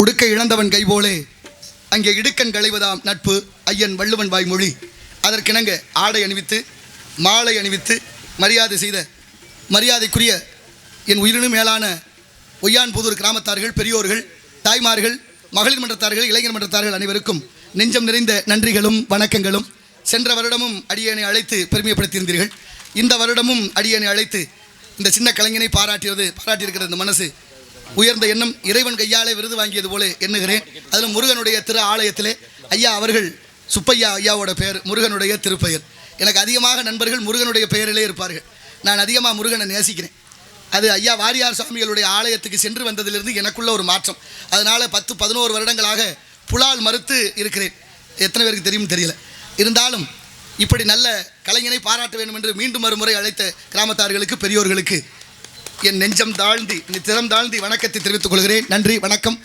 உடுக்க இழந்தவன் கைபோலே. அங்கே இடுக்கண் களைவதாம் நட்பு ஐயன் வள்ளுவன் வாய்மொழி. அதற்கிணங்க ஆடை அணிவித்து மாலை அணிவித்து மரியாதை செய்த மரியாதைக்குரிய என் உயிரினும் மேலான ஒய்யான்புதூர் கிராமத்தார்கள் பெரியோர்கள் தாய்மார்கள் மகளிர் மன்றத்தார்கள் இளைஞர் மன்றத்தார்கள் அனைவருக்கும் நெஞ்சம் நிறைந்த நன்றிகளும் வணக்கங்களும். சென்ற வருடமும் அடியனை அழைத்து பெருமைப்படுத்தியிருந்தீர்கள். இந்த வருடமும் அடியனை அழைத்து இந்த சின்ன கலைஞனை பாராட்டியது பாராட்டியிருக்கிற இந்த மனசு உயர்ந்த எண்ணம் இறைவன் கையாலே விருது வாங்கியது போல எண்ணுகிறேன். அதில் முருகனுடைய திரு ஆலயத்திலே ஐயா அவர்கள் சுப்பையா ஐயாவோட பெயர் முருகனுடைய திருப்பெயர். எனக்கு அதிகமாக நண்பர்கள் முருகனுடைய பெயரிலே இருப்பார்கள். நான் அதிகமாக முருகனை நேசிக்கிறேன். அது ஐயா வாரியார் சுவாமிகளுடைய ஆலயத்துக்கு சென்று வந்ததிலிருந்து எனக்குள்ள ஒரு மாற்றம். அதனால் பத்து பதினோரு வருடங்களாக புலால் மறுத்து இருக்கிறேன். எத்தனை பேருக்கு தெரியும் தெரியல. இருந்தாலும் இப்படி நல்ல கலைஞனை பாராட்ட வேண்டும் என்று மீண்டும் மறுமுறை அழைத்த கிராமத்தார்களுக்கு பெரியோர்களுக்கு என் நெஞ்சம் தாழ்ந்து திறம் தாழ்ந்து வணக்கத்தை தெரிவித்துக் கொள்கிறேன். நன்றி வணக்கம்.